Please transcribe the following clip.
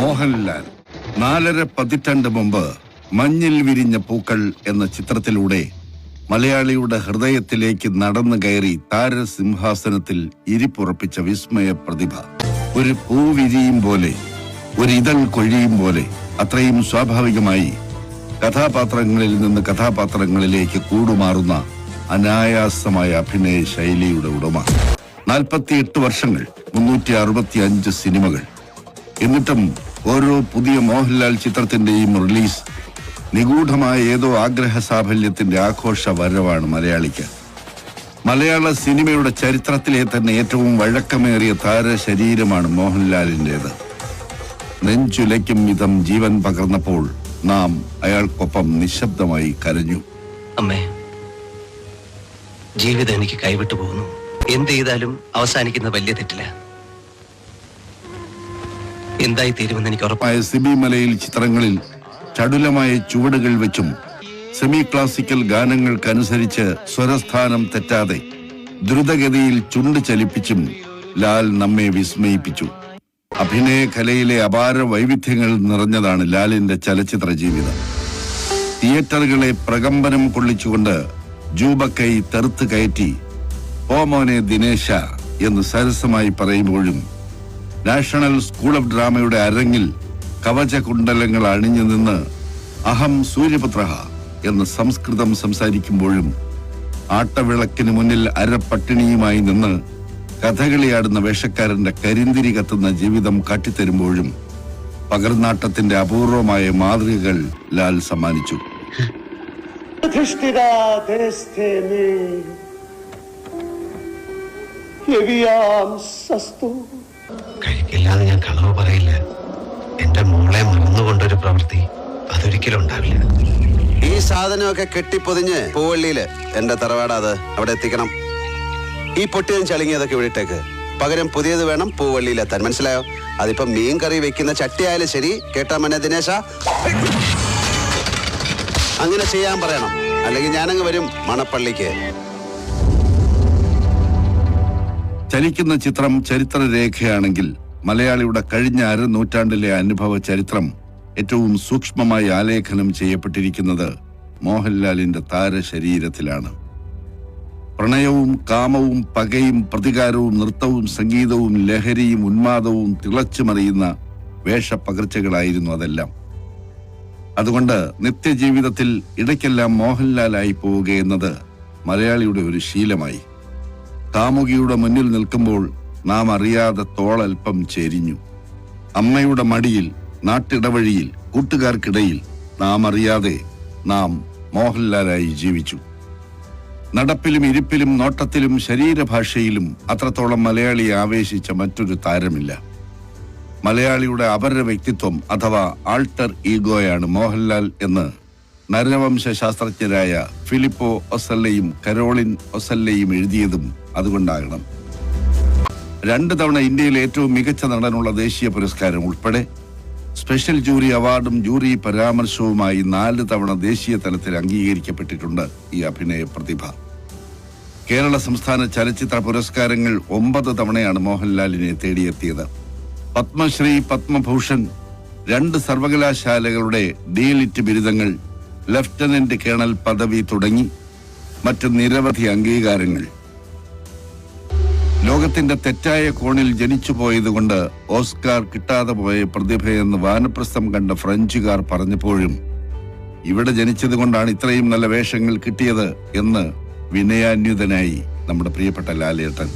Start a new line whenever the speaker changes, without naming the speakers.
മോഹൻലാൽ. നാലര പതിറ്റാണ്ട് മുമ്പ് മഞ്ഞിൽ വിരിഞ്ഞ പൂക്കൾ എന്ന ചിത്രത്തിലൂടെ മലയാളിയുടെ ഹൃദയത്തിലേക്ക് നടന്നു കയറി താരസിംഹാസനത്തിൽ ഇരിപ്പുറപ്പിച്ച വിസ്മയ പ്രതിഭ. ഒരു പൂ വിരിയും പോലെ ഒരു ഇതൾ കൊഴിയും പോലെ അത്രയും സ്വാഭാവികമായി കഥാപാത്രങ്ങളിൽ നിന്ന് കഥാപാത്രങ്ങളിലേക്ക് കൂടുമാറുന്ന അനായാസമായ അഭിനയ ശൈലിയുടെ ഉടമ. നാൽപ്പത്തിയെട്ട് വർഷങ്ങൾ മുന്നൂറ്റി അറുപത്തി അഞ്ച് സിനിമകൾ. എന്നിട്ടും ഓരോ പുതിയ മോഹൻലാൽ ചിത്രത്തിന്റെയും റിലീസ് നിഗൂഢമായ ഏതോ ആഗ്രഹ സാഫല്യത്തിന്റെ ആഘോഷ വരവാണ് മലയാളിക്ക്. മലയാള സിനിമയുടെ ചരിത്രത്തിലെ തന്നെ ഏറ്റവും വഴക്കമേറിയ താരശരീരമാണ് മോഹൻലാലിന്റെത് നെഞ്ചുലയ്ക്കും വിധം ജീവൻ പകർന്നപ്പോൾ നാം അയാൾക്കൊപ്പം നിശബ്ദമായി കരഞ്ഞു.
അമ്മേ ജീവിതം എനിക്ക് കൈവിട്ടു പോകുന്നു. എന്ത് ചെയ്താലും അവസാനിക്കുന്ന വലിയ തെറ്റില്ല എന്തായി തീരുമെന്ന് എനിക്ക്
ഉറപ്പായ സിബി മലയിൽ ചിത്രങ്ങളിൽ ചടുലമായ ചുവടുകൾ വെച്ചും സെമി ക്ലാസിക്കൽ ഗാനങ്ങൾക്കനുസരിച്ച് സ്വരസ്ഥാനം തെറ്റാതെ ദ്രുതഗതിയിൽ ചുണ്ട് ചലിപ്പിച്ചും ലാൽ നമ്മെ വിസ്മയിപ്പിച്ചു. അഭിനയ കലയിലെ അപാര വൈവിധ്യങ്ങൾ നിറഞ്ഞതാണ് ലാലിന്റെ ചലച്ചിത്ര ജീവിതം. തിയേറ്ററുകളെ പ്രകമ്പനം കൊള്ളിച്ചുകൊണ്ട് ജൂബക്കൈ തെറുത്ത് കയറ്റി ഓമോനെ മോനെ ദിനേശ എന്ന് സരസമായി പറയുമ്പോഴും നാഷണൽ സ്കൂൾ ഓഫ് ഡ്രാമയുടെ അരങ്ങിൽ കവചകുണ്ഡലങ്ങൾ അണിഞ്ഞു നിന്ന് അഹം സൂര്യപുത്രഹ എന്ന് സംസ്കൃതം സംസാരിക്കുമ്പോഴും ആട്ടവിളക്കിന് മുന്നിൽ അരപ്പട്ടിണിയുമായി നിന്ന് കഥകളിയാടുന്ന വേഷക്കാരന്റെ കരിന്തിരി കത്തുന്ന ജീവിതം കാട്ടിത്തരുമ്പോഴും പകർന്നാട്ടത്തിന്റെ അപൂർവമായ മാതൃകകൾ ലാൽ സമ്മാനിച്ചു.
പ്രതിഷ്ഠിത
കഴിക്കില്ലാതെ ഞാൻ കളവ് പറയില്ല. എന്റെ മോളെ മറന്നുകൊണ്ടൊരു പ്രവൃത്തി അതൊരിക്കലും ഉണ്ടാവില്ല
ഈ സാധനമൊക്കെ കെട്ടിപ്പൊതിഞ്ഞ് പൂവള്ളിയിൽ എന്റെ തറവാടാ അത്. അവിടെ എത്തിക്കണം. ഈ പൊട്ടിയും ചളിങ്ങിയതൊക്കെ ഇവിടെ പകരം പുതിയത് വേണം പൂവള്ളിയിലെത്താൻ. മനസ്സിലായോ? അതിപ്പോ മീൻ കറി വെക്കുന്ന ചട്ടിയായാലും ശരി. കേട്ടാ മനെ ദിനേശ? അങ്ങനെ ചെയ്യാൻ പറയണം. അല്ലെങ്കിൽ ഞാനങ്ങ് വരും മണപ്പള്ളിക്ക്.
ചലിക്കുന്ന ചിത്രം ചരിത്രരേഖയാണെങ്കിൽ മലയാളിയുടെ കഴിഞ്ഞ അര നൂറ്റാണ്ടിലെ അനുഭവ ചരിത്രം ഏറ്റവും സൂക്ഷ്മമായി ആലേഖനം ചെയ്യപ്പെട്ടിരിക്കുന്നത് മോഹൻലാലിന്റെ താരശരീരത്തിലാണ്. പ്രണയവും കാമവും പകയും പ്രതികാരവും നൃത്തവും സംഗീതവും ലഹരിയും ഉന്മാദവും തിളച്ചുമറിയുന്ന വേഷപ്പകർച്ചകളായിരുന്നു അതെല്ലാം. അതുകൊണ്ട് നിത്യജീവിതത്തിൽ ഇടയ്ക്കെല്ലാം മോഹൻലാലായി പോവുക എന്നത് മലയാളിയുടെ ഒരു ശീലമായി. കാമുകിയുടെ മുന്നിൽ നിൽക്കുമ്പോൾ നാം അറിയാതെ തോളൽപ്പം ചെരിഞ്ഞു. അമ്മയുടെ മടിയിൽ നാട്ടിടവഴിയിൽ കൂട്ടുകാർക്കിടയിൽ നാം അറിയാതെ നാം മോഹൻലാലായി ജീവിച്ചു. നടപ്പിലും ഇരിപ്പിലും നോട്ടത്തിലും ശരീരഭാഷയിലും അത്രത്തോളം മലയാളിയെ ആവേശിച്ച മറ്റൊരു താരമില്ല. മലയാളിയുടെ അപര വ്യക്തിത്വം അഥവാ ആൾട്ടർ ഈഗോയാണ് മോഹൻലാൽ എന്ന് നരവംശ ശാസ്ത്രജ്ഞരായ ഫിലിപ്പോ ഒസല്ലയും കരോളിൻ ഒസല്ലയും എഴുതിയതും അതുകൊണ്ടാകണം. രണ്ട് തവണ ഇന്ത്യയിലെ ഏറ്റവും മികച്ച നടനുള്ള ദേശീയ പുരസ്കാരം ഉൾപ്പെടെ സ്പെഷ്യൽ ജൂറി അവാർഡും ജൂറി പരാമർശവുമായി നാല് തവണ ദേശീയ തലത്തിൽ അംഗീകരിക്കപ്പെട്ടിട്ടുണ്ട് ഈ അഭിനയ പ്രതിഭ. കേരള സംസ്ഥാന ചലച്ചിത്ര പുരസ്കാരങ്ങൾ ഒമ്പത് തവണയാണ് മോഹൻലാലിനെ തേടിയെത്തിയത്. പത്മശ്രീ പത്മഭൂഷൺ രണ്ട് സർവകലാശാലകളുടെ ഡീലിറ്റ് ബിരുദങ്ങൾ ലഫ്റ്റനന്റ് കേണൽ പദവി തുടങ്ങി മറ്റ് നിരവധി അംഗീകാരങ്ങൾ. ലോകത്തിന്റെ തെറ്റായ കോണിൽ ജനിച്ചു പോയതുകൊണ്ട് ഓസ്കാർ കിട്ടാതെ പോയ പ്രതിഭയെന്ന് വാനപ്രസ്ഥം കണ്ട ഫ്രഞ്ചുകാർ പറഞ്ഞപ്പോഴും ഇവിടെ ജനിച്ചതുകൊണ്ടാണ് ഇത്രയും നല്ല വേഷങ്ങൾ കിട്ടിയത് എന്ന് വിനയാന്യുതനായി നമ്മുടെ പ്രിയപ്പെട്ട ലാലേട്ടൻ.